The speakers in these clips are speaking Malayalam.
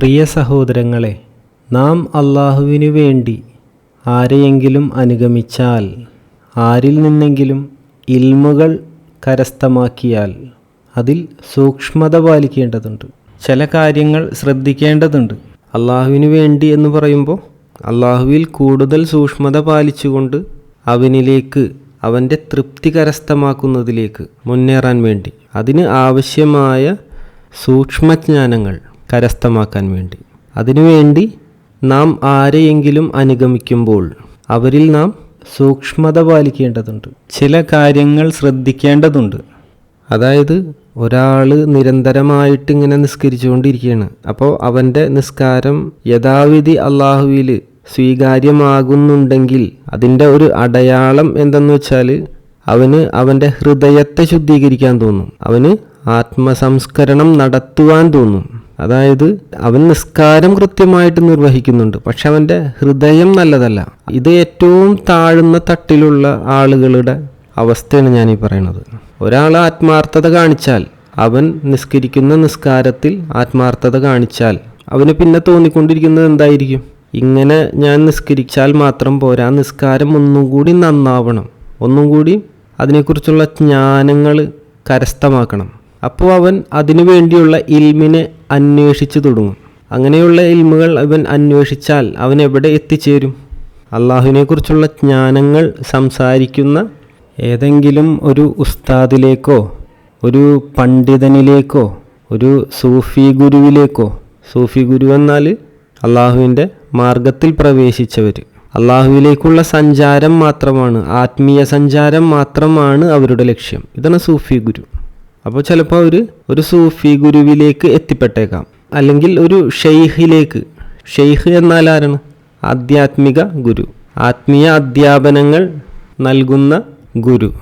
പ്രിയ സഹോദരങ്ങളെ നാം അള്ളാഹുവിനു വേണ്ടി ആരെയെങ്കിലും അനുഗമിച്ചാൽ ആരിൽ നിന്നെങ്കിലും ഇൽമുകൾ കരസ്ഥമാക്കിയാൽ അതിൽ സൂക്ഷ്മത പാലിക്കേണ്ടതുണ്ട്. ചില കാര്യങ്ങൾ ശ്രദ്ധിക്കേണ്ടതുണ്ട്. അള്ളാഹുവിനു വേണ്ടി എന്ന് പറയുമ്പോൾ അള്ളാഹുവിൽ കൂടുതൽ സൂക്ഷ്മത പാലിച്ചുകൊണ്ട് അവനിലേക്ക് അവന്റെ തൃപ്തി കരസ്ഥമാക്കുന്നതിലേക്ക് മുന്നേറാൻ വേണ്ടി. അതിന് ആവശ്യമായ സൂക്ഷ്മജ്ഞാനങ്ങൾ കരസ്ഥമാക്കാൻ വേണ്ടി. അതിനുവേണ്ടി നാം ആരെയെങ്കിലും അനുഗമിക്കുമ്പോൾ അവരിൽ നാം സൂക്ഷ്മത പാലിക്കേണ്ടതുണ്ട്. ചില കാര്യങ്ങൾ ശ്രദ്ധിക്കേണ്ടതുണ്ട്. അതായത് ഒരാൾ നിരന്തരമായിട്ട് ഇങ്ങനെ നിസ്കരിച്ചുകൊണ്ടിരിക്കുകയാണ്. അപ്പോൾ അവന്റെ നിസ്കാരം യഥാവിധി അള്ളാഹുവിൽ സ്വീകാര്യമാകുന്നുണ്ടെങ്കിൽ അതിന്റെ ഒരു അടയാളം എന്തെന്ന് വെച്ചാൽ അവന് അവന്റെ ഹൃദയത്തെ ശുദ്ധീകരിക്കാൻ തോന്നും. അവന് ആത്മസംസ്കരണം നടത്തുവാൻ തോന്നും. അതായത് അവൻ നിസ്കാരം കൃത്യമായിട്ട് നിർവഹിക്കുന്നുണ്ട്. പക്ഷെ അവന്റെ ഹൃദയം നല്ലതല്ല. ഇത് ഏറ്റവും താഴ്ന്ന തട്ടിലുള്ള ആളുകളുടെ അവസ്ഥയാണ് ഞാൻ ഈ പറയുന്നത് ഒരാൾ ആത്മാർത്ഥത കാണിച്ചാൽ അവൻ നിസ്കരിക്കുന്ന നിസ്കാരത്തിൽ ആത്മാർത്ഥത കാണിച്ചാൽ അവന് പിന്നെ തോന്നിക്കൊണ്ടിരിക്കുന്നത് എന്തായിരിക്കും? ഇങ്ങനെ ഞാൻ നിസ്കരിച്ചാൽ മാത്രം പോരാ നിസ്കാരം ഒന്നും കൂടി നന്നാവണം. ഒന്നും കൂടി അതിനെക്കുറിച്ചുള്ള ജ്ഞാനങ്ങൾ കരസ്ഥമാക്കണം. അപ്പോൾ അവൻ അതിനു വേണ്ടിയുള്ള ഇൽമിനെ അന്വേഷിച്ചു തുടങ്ങും. അങ്ങനെയുള്ള ഇൽമുകൾ അവൻ അന്വേഷിച്ചാൽ അവൻ എവിടെ എത്തിച്ചേരും? അള്ളാഹുവിനെക്കുറിച്ചുള്ള ജ്ഞാനങ്ങൾ സംസാരിക്കുന്ന ഏതെങ്കിലും ഒരു ഉസ്താദിലേക്കോ ഒരു പണ്ഡിതനിലേക്കോ ഒരു സൂഫി ഗുരുവിലേക്കോ സൂഫി ഗുരു എന്നാൽ അള്ളാഹുവിന്റെ മാർഗത്തിൽ പ്രവേശിച്ചവർ. അള്ളാഹുവിലേക്കുള്ള സഞ്ചാരം മാത്രമാണ് ആത്മീയ സഞ്ചാരം മാത്രമാണ് അവരുടെ ലക്ഷ്യം. ഇതാണ് സൂഫി ഗുരു. അപ്പോൾ ചിലപ്പോൾ അവർ ഒരു സൂഫി ഗുരുവിലേക്ക് എത്തിപ്പെട്ടേക്കാം. അല്ലെങ്കിൽ ഒരു ഷെയ്ഖിലേക്ക്. ഷെയ്ഖ് എന്നാൽ ആരാണ്? ആധ്യാത്മിക ഗുരു. ആത്മീയ അധ്യാപനങ്ങൾ നൽകുന്ന ഗുരു.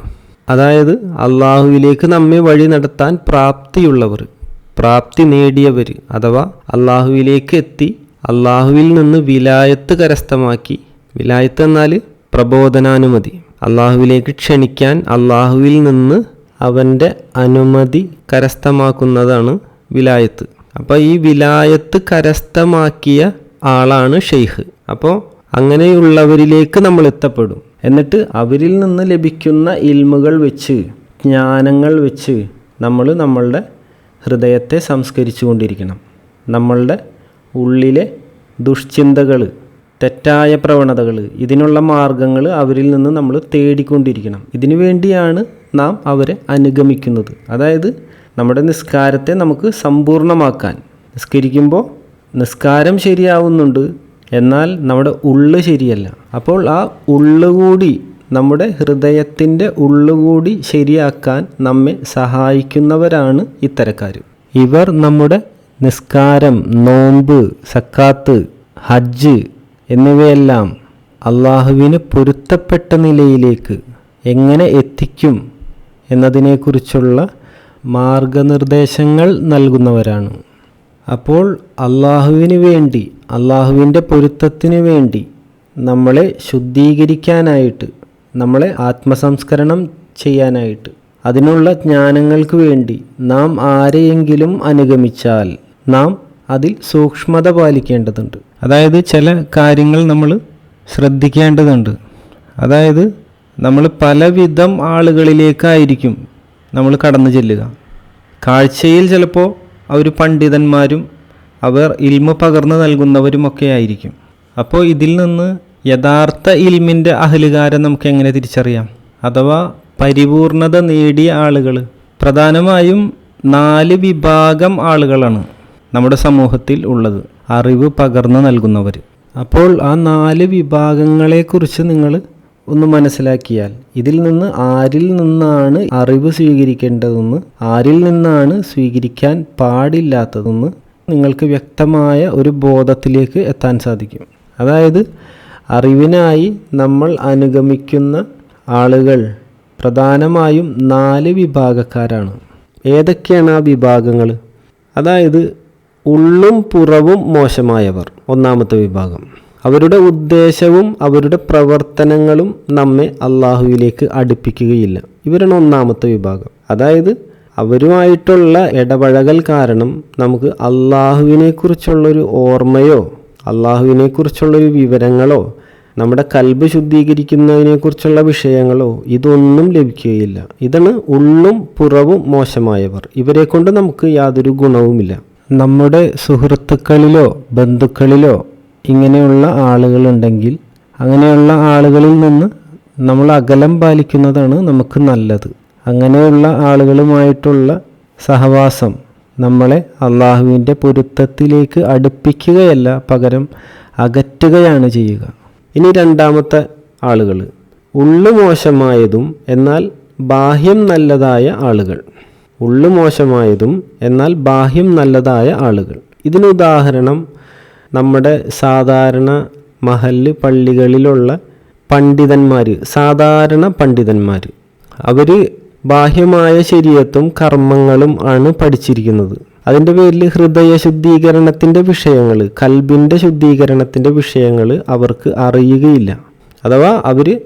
അതായത് അള്ളാഹുവിലേക്ക് നമ്മെ വഴി നടത്താൻ പ്രാപ്തിയുള്ളവർ. പ്രാപ്തി നേടിയവർ. അഥവാ അള്ളാഹുവിലേക്ക് എത്തി അള്ളാഹുവിൽ നിന്ന് വിലായത്ത് കരസ്ഥമാക്കി. വിലായത്ത് എന്നാൽ പ്രബോധനാനുമതി. അള്ളാഹുവിലേക്ക് ക്ഷണിക്കാൻ അള്ളാഹുവിൽ നിന്ന് അവന്റെ അനുമതി കരസ്ഥമാക്കുന്നതാണ് വിലായത്ത്. അപ്പോൾ ഈ വിലായത്ത് കരസ്ഥമാക്കിയ ആളാണ് ഷെയ്ഖ്. അപ്പോൾ അങ്ങനെയുള്ളവരിലേക്ക് നമ്മൾ എത്തപ്പെടും. എന്നിട്ട് അവരിൽ നിന്ന് ലഭിക്കുന്ന ഇൽമുകൾ വെച്ച് ജ്ഞാനങ്ങൾ വെച്ച് നമ്മൾ നമ്മളുടെ ഹൃദയത്തെ സംസ്കരിച്ചു കൊണ്ടിരിക്കണം നമ്മളുടെ ഉള്ളിലെ ദുഷ്ചിന്തകൾ തെറ്റായ പ്രവണതകൾ ഇതിനുള്ള മാർഗങ്ങൾ അവരിൽ നിന്ന് നമ്മൾ തേടിക്കൊണ്ടിരിക്കണം. ഇതിനു വേണ്ടിയാണ് നാം അവരെ അനുഗമിക്കുന്നത്. അതായത് നമ്മുടെ നിസ്കാരത്തെ നമുക്ക് സമ്പൂർണമാക്കാൻ നിസ്കരിക്കുമ്പോൾ നിസ്കാരം ശരിയാവുന്നുണ്ട് എന്നാൽ നമ്മുടെ ഉള്ള് ശരിയല്ല. അപ്പോൾ ആ ഉള്ളുകൂടി നമ്മുടെ ഹൃദയത്തിന്റെ ഉള്ളുകൂടി ശരിയാക്കാൻ നമ്മെ സഹായിക്കുന്നവരാണ് ഇത്തരക്കാർ. ഇവർ നമ്മുടെ നിസ്കാരം നോമ്പ് സക്കാത്ത് ഹജ്ജ് എന്നിവയെല്ലാം അള്ളാഹുവിന് പൊരുത്തപ്പെട്ട നിലയിലേക്ക് എങ്ങനെ എത്തിക്കും എന്നതിനെക്കുറിച്ചുള്ള മാർഗനിർദ്ദേശങ്ങൾ നൽകുന്നവരാണ്. അപ്പോൾ അള്ളാഹുവിന് വേണ്ടി അള്ളാഹുവിന്റെ പൊരുത്തത്തിന് വേണ്ടി നമ്മളെ ശുദ്ധീകരിക്കാനായിട്ട് നമ്മളെ ആത്മസംസ്കരണം ചെയ്യാനായിട്ട് അതിനുള്ള ജ്ഞാനങ്ങൾക്ക് വേണ്ടി നാം ആരെയെങ്കിലും അനുഗമിച്ചാൽ നാം അതിൽ സൂക്ഷ്മത പാലിക്കേണ്ടതുണ്ട്. അതായത് ചില കാര്യങ്ങൾ നമ്മൾ ശ്രദ്ധിക്കേണ്ടതുണ്ട്. അതായത് നമ്മൾ പലവിധം ആളുകളിലേക്കായിരിക്കും നമ്മൾ കടന്നു ചെല്ലുക. കാഴ്ചയിൽ ചിലപ്പോൾ അവർ പണ്ഡിതന്മാരും അവർ ഇൽമ പകർന്നു നൽകുന്നവരുമൊക്കെ ആയിരിക്കും. അപ്പോൾ ഇതിൽ നിന്ന് യഥാർത്ഥ ഇൽമിന്റെ അഹലുകാരെ നമുക്ക് എങ്ങനെ തിരിച്ചറിയാം? അഥവാ പരിപൂർണത നേടിയ ആളുകൾ. പ്രധാനമായും നാല് വിഭാഗം ആളുകളാണ്. നമ്മുടെ സമൂഹത്തിൽ ഉള്ളത്. അറിവ് പകർന്നു നൽകുന്നവർ അപ്പോൾ ആ നാല് വിഭാഗങ്ങളെക്കുറിച്ച് നിങ്ങൾ ഒന്ന് മനസ്സിലാക്കിയാൽ ഇതിൽ നിന്ന് ആരിൽ നിന്നാണ് അറിവ് സ്വീകരിക്കേണ്ടതെന്ന് ആരിൽ നിന്നാണ് സ്വീകരിക്കാൻ പാടില്ലാത്തതെന്ന് നിങ്ങൾക്ക് വ്യക്തമായ ഒരു ബോധത്തിലേക്ക് എത്താൻ സാധിക്കും. അതായത് അറിവിനായി നമ്മൾ അനുഗമിക്കുന്ന ആളുകൾ പ്രധാനമായും നാല് വിഭാഗക്കാരാണ്. ഏതൊക്കെയാണ് ആ വിഭാഗങ്ങൾ അതായത് ഉള്ളും പുറവും മോശമായവർ. ഒന്നാമത്തെ വിഭാഗം. അവരുടെ ഉദ്ദേശവും അവരുടെ പ്രവർത്തനങ്ങളും നമ്മെ അള്ളാഹുവിലേക്ക് അടുപ്പിക്കുകയില്ല. ഇവരാണ് ഒന്നാമത്തെ വിഭാഗം. അതായത് അവരുമായിട്ടുള്ള ഇടപഴകൽ കാരണം നമുക്ക് അള്ളാഹുവിനെക്കുറിച്ചുള്ളൊരു ഓർമ്മയോ അള്ളാഹുവിനെക്കുറിച്ചുള്ളൊരു വിവരങ്ങളോ നമ്മുടെ കൽബ് ശുദ്ധീകരിക്കുന്നതിനെക്കുറിച്ചുള്ള വിഷയങ്ങളോ ഇതൊന്നും ലഭിക്കുകയില്ല. ഇതാണ് ഉള്ളും പുറവും മോശമായവർ. ഇവരെ കൊണ്ട് നമുക്ക് യാതൊരു ഗുണവുമില്ല. നമ്മുടെ സുഹൃത്തുക്കളിലോ ബന്ധുക്കളിലോ ഇങ്ങനെയുള്ള ആളുകളുണ്ടെങ്കിൽ അങ്ങനെയുള്ള ആളുകളിൽ നിന്ന് നമ്മൾ അകലം പാലിക്കുന്നതാണ് നമുക്ക് നല്ലത്. അങ്ങനെയുള്ള ആളുകളുമായിട്ടുള്ള സഹവാസം നമ്മളെ അള്ളാഹുവിന്റെ പൊരുത്തത്തിലേക്ക് അടുപ്പിക്കുകയല്ല പകരം അകറ്റുകയാണ് ചെയ്യുക. ഇനി രണ്ടാമത്തെ ആളുകൾ ഉള്ളു മോശമായതും എന്നാൽ ബാഹ്യം നല്ലതായ ആളുകൾ. ഉള്ളു മോശമായതും എന്നാൽ ബാഹ്യം നല്ലതായ ആളുകൾ. ഇതിന് ഉദാഹരണം നമ്മുടെ സാധാരണ മഹൽ പള്ളികളിലുള്ള പണ്ഡിതന്മാർ സാധാരണ പണ്ഡിതന്മാർ അവർ ബാഹ്യമായ ശരീരത്തും കർമ്മങ്ങളും ആണ് പഠിച്ചിരിക്കുന്നത്. അതിന്റെ പേരിൽ ഹൃദയ ശുദ്ധീകരണത്തിന്റെ വിഷയങ്ങൾ കൽബിന്റെ ശുദ്ധീകരണത്തിന്റെ വിഷയങ്ങൾ അവർക്ക് അറിയുകയില്ല. അഥവാ അവർ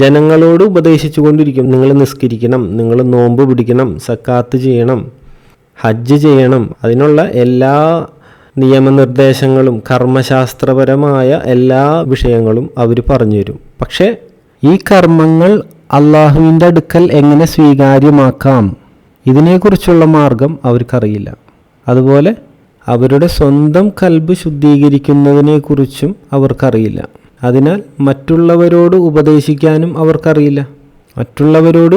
ജനങ്ങളോട് ഉപദേശിച്ചു കൊണ്ടിരിക്കും നിങ്ങൾ നിസ്കരിക്കണം നിങ്ങൾ നോമ്പ് പിടിക്കണം സക്കാത്ത് ചെയ്യണം ഹജ്ജ് ചെയ്യണം. അതിനുള്ള എല്ലാ നിയമനിർദ്ദേശങ്ങളും കർമ്മശാസ്ത്രപരമായ എല്ലാ വിഷയങ്ങളും അവർ പറഞ്ഞു തരും പക്ഷേ ഈ കർമ്മങ്ങൾ അള്ളാഹുവിന്റെ അടുക്കൽ എങ്ങനെ സ്വീകാര്യമാക്കാം? ഇതിനെക്കുറിച്ചുള്ള മാർഗം അവർക്കറിയില്ല. അതുപോലെ അവരുടെ സ്വന്തം കൽബ് ശുദ്ധീകരിക്കുന്നതിനെക്കുറിച്ചും അവർക്കറിയില്ല. അതിനാൽ മറ്റുള്ളവരോട് ഉപദേശിക്കാനും അവർക്കറിയില്ല. മറ്റുള്ളവരോട്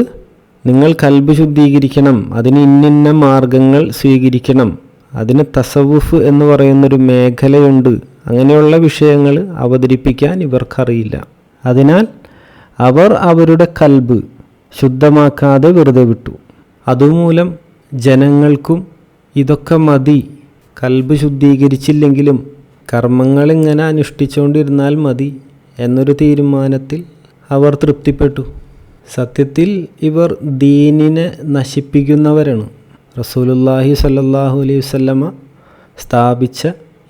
നിങ്ങൾ കൽബ് ശുദ്ധീകരിക്കണം അതിന് ഇന്നിന്ന മാർഗങ്ങൾ സ്വീകരിക്കണം. അതിന് തസവുഫ് എന്ന് പറയുന്നൊരു മേഖലയുണ്ട്. അങ്ങനെയുള്ള വിഷയങ്ങൾ അവതരിപ്പിക്കാൻ ഇവർക്കറിയില്ല. അതിനാൽ അവർ അവരുടെ കൽബ് ശുദ്ധമാക്കാതെ വെറുതെ വിട്ടു. അതുമൂലം ജനങ്ങൾക്കും ഇതൊക്കെ മതി. കൽബ് ശുദ്ധീകരിച്ചില്ലെങ്കിലും കർമ്മങ്ങൾ ഇങ്ങനെ അനുഷ്ഠിച്ചുകൊണ്ടിരുന്നാൽ മതി എന്നൊരു തീരുമാനത്തിൽ അവർ തൃപ്തിപ്പെട്ടു. സത്യത്തിൽ ഇവർ ദീനിനെ നശിപ്പിക്കുന്നവരാണ്. റസൂലുല്ലാഹി സല്ലാഹു അലൈഹി വല്ലമ സ്ഥാപിച്ച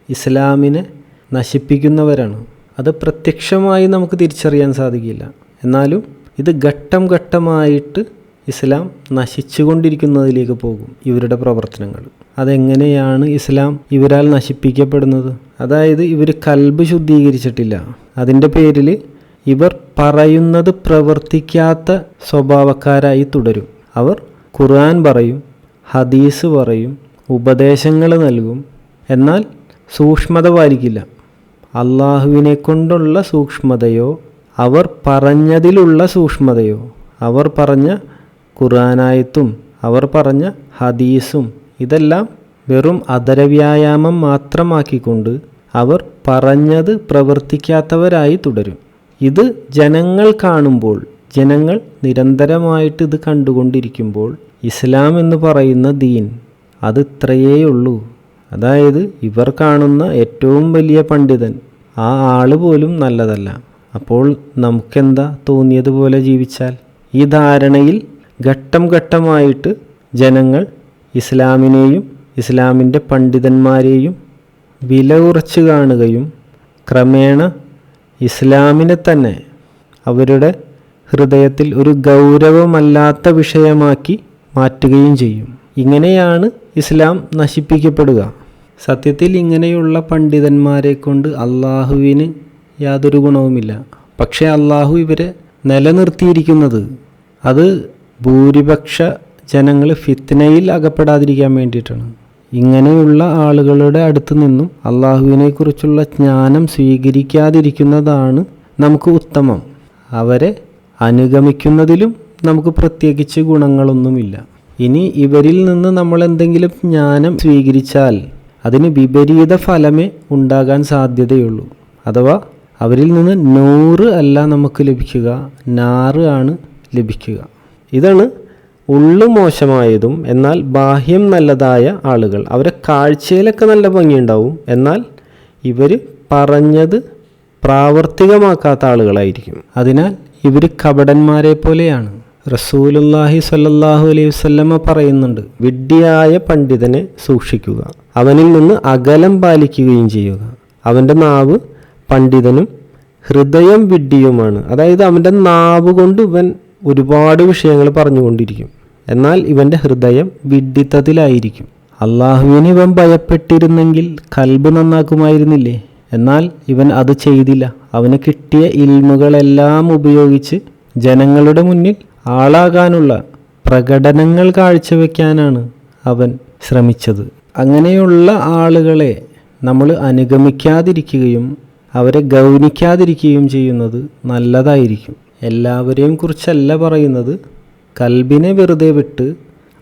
ഇസ്ലാമിനെ നശിപ്പിക്കുന്നവരാണ്. അത് പ്രത്യക്ഷമായി നമുക്ക് തിരിച്ചറിയാൻ സാധിക്കില്ല. എന്നാലും ഇത് ഘട്ടം ഘട്ടമായിട്ട് ഇസ്ലാം നശിച്ചുകൊണ്ടിരിക്കുന്നതിലേക്ക് പോകും ഇവരുടെ പ്രവർത്തനങ്ങൾ. അതെങ്ങനെയാണ് ഇസ്ലാം ഇവരാൽ നശിപ്പിക്കപ്പെടുന്നത്? അതായത് ഇവർ കൽബ് ശുദ്ധീകരിച്ചിട്ടില്ല. അതിന്റെ പേരിൽ ഇവർ പറയുന്നത് പ്രവർത്തിക്കാത്ത സ്വഭാവക്കാരായി തുടരും. അവർ ഖുർആൻ പറയും ഹദീസ് പറയും ഉപദേശങ്ങൾ നൽകും. എന്നാൽ സൂക്ഷ്മത പാലിക്കില്ല. അള്ളാഹുവിനെ കൊണ്ടുള്ള സൂക്ഷ്മതയോ അവർ പറഞ്ഞതിലുള്ള സൂക്ഷ്മതയോ അവർ പറഞ്ഞ ഖുർആനായത്തും അവർ പറഞ്ഞ ഹദീസും ഇതെല്ലാം വെറും അതരവ്യായാമം മാത്രമാക്കിക്കൊണ്ട് അവർ പറഞ്ഞത് പ്രവർത്തിക്കാത്തവരായി തുടരും. ഇത് ജനങ്ങൾ കാണുമ്പോൾ ജനങ്ങൾ നിരന്തരമായിട്ട് ഇത് കണ്ടുകൊണ്ടിരിക്കുമ്പോൾ ഇസ്ലാം എന്ന് പറയുന്ന ദീൻ അത് ഇത്രയേ ഉള്ളൂ അതായത് ഇവർ കാണുന്ന ഏറ്റവും വലിയ പണ്ഡിതൻ ആ ആൾ പോലും നല്ലതല്ല. അപ്പോൾ നമുക്കെന്താ തോന്നിയതുപോലെ ജീവിച്ചാൽ? ഈ ധാരണയിൽ ഘട്ടം ഘട്ടമായിട്ട് ജനങ്ങൾ ഇസ്ലാമിനെയും ഇസ്ലാമിന്റെ പണ്ഡിതന്മാരെയും വില കുറച്ച് കാണുകയും ക്രമേണ ഇസ്ലാമിനെ തന്നെ അവരുടെ ഹൃദയത്തിൽ ഒരു ഗൗരവമല്ലാത്ത വിഷയമാക്കി മാറ്റുകയും ചെയ്യും. ഇങ്ങനെയാണ് ഇസ്ലാം നശിപ്പിക്കപ്പെടുക. സത്യത്തിൽ ഇങ്ങനെയുള്ള പണ്ഡിതന്മാരെ കൊണ്ട് അള്ളാഹുവിന് യാതൊരു ഗുണവുമില്ല. പക്ഷേ അള്ളാഹു ഇവരെ നിലനിർത്തിയിരിക്കുന്നത് അത് ഭൂരിപക്ഷ ജനങ്ങൾ ഫിത്നയിൽ അകപ്പെടാതിരിക്കാൻ വേണ്ടിയിട്ടാണ്. ഇങ്ങനെയുള്ള ആളുകളുടെ അടുത്ത് നിന്നും അള്ളാഹുവിനെക്കുറിച്ചുള്ള ജ്ഞാനം സ്വീകരിക്കാതിരിക്കുന്നതാണ് നമുക്ക് ഉത്തമം. അവരെ അനുഗമിക്കുന്നതിലും നമുക്ക് പ്രത്യേകിച്ച് ഗുണങ്ങളൊന്നുമില്ല. ഇനി ഇവരിൽ നിന്ന് നമ്മൾ എന്തെങ്കിലും ജ്ഞാനം സ്വീകരിച്ചാൽ അതിന് വിപരീത ഫലമേ ഉണ്ടാകാൻ സാധ്യതയുള്ളൂ. അഥവാ അവരിൽ നിന്ന് നൂറ് അല്ല നമുക്ക് ലഭിക്കുക നാറ് ആണ് ലഭിക്കുക. ഇതാണ് ഉള്ളു മോശമായതും എന്നാൽ ബാഹ്യം നല്ലതായ ആളുകൾ. അവരെ കാഴ്ചയിലൊക്കെ നല്ല ഭംഗിയുണ്ടാവും. എന്നാൽ ഇവർ പറഞ്ഞത് പ്രാവർത്തികമാക്കാത്ത ആളുകളായിരിക്കും. അതിനാൽ ഇവർ കപടന്മാരെ പോലെയാണ്. റസൂലുല്ലാഹി സല്ലാഹു അലൈഹി വസല്ലമ പറയുന്നുണ്ട് വിഡ്ഢിയായ പണ്ഡിതനെ സൂക്ഷിക്കുക. അവനിൽ നിന്ന് അകലം പാലിക്കുകയും ചെയ്യുക. അവന്റെ നാവ് പണ്ഡിതനും ഹൃദയം വിഡ്ഢിയുമാണ്. അതായത് അവന്റെ നാവ് കൊണ്ട് ഇവൻ ഒരുപാട് വിഷയങ്ങൾ പറഞ്ഞുകൊണ്ടിരിക്കും. എന്നാൽ ഇവന്റെ ഹൃദയം വിഡിത്തത്തിലായിരിക്കും. അള്ളാഹുവിന് ഇവൻ ഭയപ്പെട്ടിരുന്നെങ്കിൽ കൽബ് നന്നാക്കുമായിരുന്നില്ലേ? എന്നാൽ ഇവൻ അത് ചെയ്തില്ല. അവന് കിട്ടിയ ഇൽമുകളെല്ലാം ഉപയോഗിച്ച് ജനങ്ങളുടെ മുന്നിൽ ആളാകാനുള്ള പ്രകടനങ്ങൾ കാഴ്ചവെക്കാനാണ് അവൻ ശ്രമിച്ചത്. അങ്ങനെയുള്ള ആളുകളെ നമ്മൾ അനുഗമിക്കാതിരിക്കുകയും അവരെ ഗൗനിക്കാതിരിക്കുകയും ചെയ്യുന്നത് നല്ലതായിരിക്കും. എല്ലാവരെയും കുറിച്ചല്ല പറയുന്നത് കൽബിനെ വെറുതെ വിട്ട്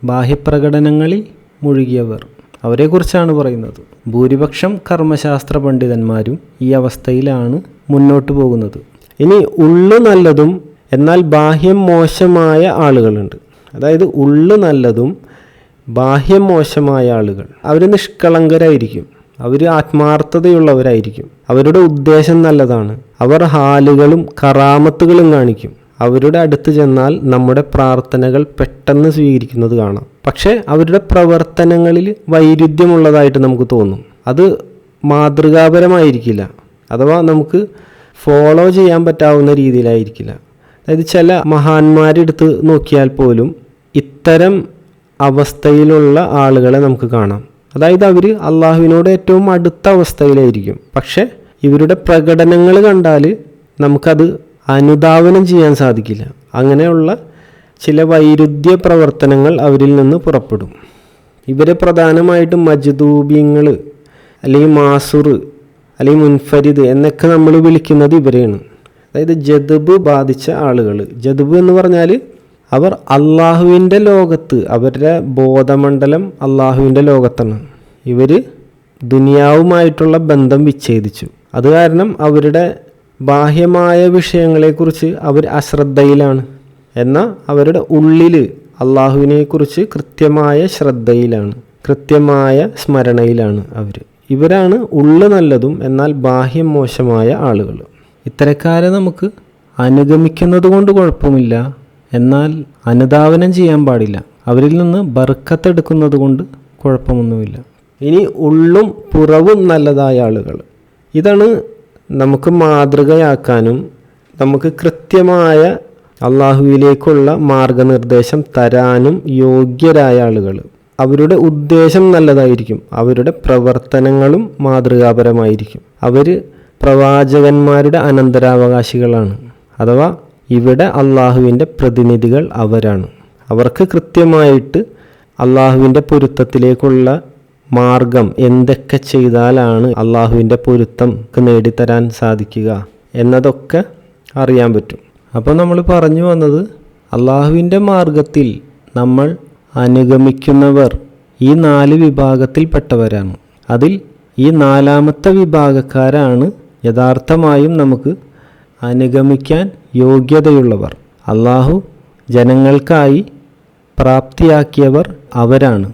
ബാഹ്യപ്രകടനങ്ങളിൽ മുഴുകിയവർ. അവരെക്കുറിച്ചാണ് പറയുന്നത്. ഭൂരിപക്ഷം കർമ്മശാസ്ത്ര പണ്ഡിതന്മാരും ഈ അവസ്ഥയിലാണ് മുന്നോട്ട് പോകുന്നത്. ഇനി ഉള്ളു നല്ലതും എന്നാൽ ബാഹ്യം മോശമായ ആളുകളുണ്ട്. അതായത് ഉള്ളു നല്ലതും ബാഹ്യം മോശമായ ആളുകൾ. അവർ നിഷ്കളങ്കരായിരിക്കും. അവർ ആത്മാർത്ഥതയുള്ളവരായിരിക്കും. അവരുടെ ഉദ്ദേശം നല്ലതാണ്. അവർ ഹാലുകളും കറാമത്തുകളും കാണിക്കും. അവരുടെ അടുത്ത് ചെന്നാൽ നമ്മുടെ പ്രാർത്ഥനകൾ പെട്ടെന്ന് സ്വീകരിക്കുന്നത് കാണാം. പക്ഷേ അവരുടെ പ്രവർത്തനങ്ങളിൽ വൈരുദ്ധ്യമുള്ളതായിട്ട് നമുക്ക് തോന്നും. അത് മാതൃകാപരമായിരിക്കില്ല. അഥവാ നമുക്ക് ഫോളോ ചെയ്യാൻ പറ്റാവുന്ന രീതിയിലായിരിക്കില്ല. അതായത് ചില മഹാന്മാരെടുത്ത് നോക്കിയാൽ പോലും ഇത്തരം അവസ്ഥയിലുള്ള ആളുകളെ നമുക്ക് കാണാം. അതായത് അവർ അള്ളാഹുവിനോട് ഏറ്റവും അടുത്ത അവസ്ഥയിലായിരിക്കും. പക്ഷെ ഇവരുടെ പ്രകടനങ്ങൾ കണ്ടാൽ നമുക്കത് അനുധാവനം ചെയ്യാൻ സാധിക്കില്ല. അങ്ങനെയുള്ള ചില വൈരുദ്ധ്യ പ്രവർത്തനങ്ങൾ അവരിൽ നിന്ന് പുറപ്പെടും. ഇവരെ പ്രധാനമായിട്ടും മജ്ദൂബിങ്ങൾ അല്ലെങ്കിൽ മാസുർ അല്ലെങ്കിൽ മുൻഫരിദ് എന്നൊക്കെ നമ്മൾ വിളിക്കുന്നത് ഇവരെയാണ്. അതായത് ജദബ് ബാധിച്ച ആളുകൾ ജദബ് എന്ന് പറഞ്ഞാൽ അവർ അള്ളാഹുവിന്റെ ലോകത്ത് അവരുടെ ബോധമണ്ഡലം അള്ളാഹുവിന്റെ ലോകത്താണ്. ഇവർ ദുനിയാവുമായിട്ടുള്ള ബന്ധം വിച്ഛേദിച്ചു. അത് കാരണം അവരുടെ ബാഹ്യമായ വിഷയങ്ങളെക്കുറിച്ച് അവർ അശ്രദ്ധയിലാണ്. എന്നാൽ അവരുടെ ഉള്ളിൽ അള്ളാഹുവിനെക്കുറിച്ച് കൃത്യമായ ശ്രദ്ധയിലാണ് കൃത്യമായ സ്മരണയിലാണ് അവർ ഇവരാണ് ഉള്ളു നല്ലതും എന്നാൽ ബാഹ്യം മോശമായ ആളുകൾ ഇത്തരക്കാരെ നമുക്ക് അനുഗമിക്കുന്നത് കൊണ്ട് കുഴപ്പമില്ല. എന്നാൽ അനുധാവനം ചെയ്യാൻ പാടില്ല. അവരിൽ നിന്ന് ബർക്കത്തെടുക്കുന്നത് കൊണ്ട് കുഴപ്പമൊന്നുമില്ല. ഇനി ഉള്ളും പുറവും നല്ലതായ ആളുകൾ. ഇതാണ് നമുക്ക് മാതൃകയാക്കാനും നമുക്ക് കൃത്യമായ അള്ളാഹുവിലേക്കുള്ള മാർഗനിർദ്ദേശം തരാനും യോഗ്യരായ ആളുകൾ. അവരുടെ ഉദ്ദേശം നല്ലതായിരിക്കും. അവരുടെ പ്രവർത്തനങ്ങളും മാതൃകാപരമായിരിക്കും. അവർ പ്രവാചകന്മാരുടെ അനന്തരാവകാശികളാണ്. അഥവാ ഇവിടെ അള്ളാഹുവിന്റെ പ്രതിനിധികൾ അവരാണ്. അവർക്ക് കൃത്യമായിട്ട് അള്ളാഹുവിന്റെ പൊരുത്തത്തിലേക്കുള്ള മാർഗം എന്തൊക്കെ ചെയ്താലാണ് അള്ളാഹുവിന്റെ പൊരുത്തം നേടിത്തരാൻ സാധിക്കുക എന്നതൊക്കെ അറിയാൻ പറ്റും. അപ്പോൾ നമ്മൾ പറഞ്ഞു വന്നത് അള്ളാഹുവിന്റെ മാർഗത്തിൽ നമ്മൾ അനുഗമിക്കുന്നവർ ഈ നാല് വിഭാഗത്തിൽപ്പെട്ടവരാണ്. അതിൽ ഈ നാലാമത്തെ വിഭാഗക്കാരാണ് യഥാർത്ഥമായും നമുക്ക് അനുഗമിക്കാൻ യോഗ്യതയുള്ളവർ. അള്ളാഹു ജനങ്ങൾക്കായി പ്രാപ്തിയാക്കിയവർ അവരാണ്.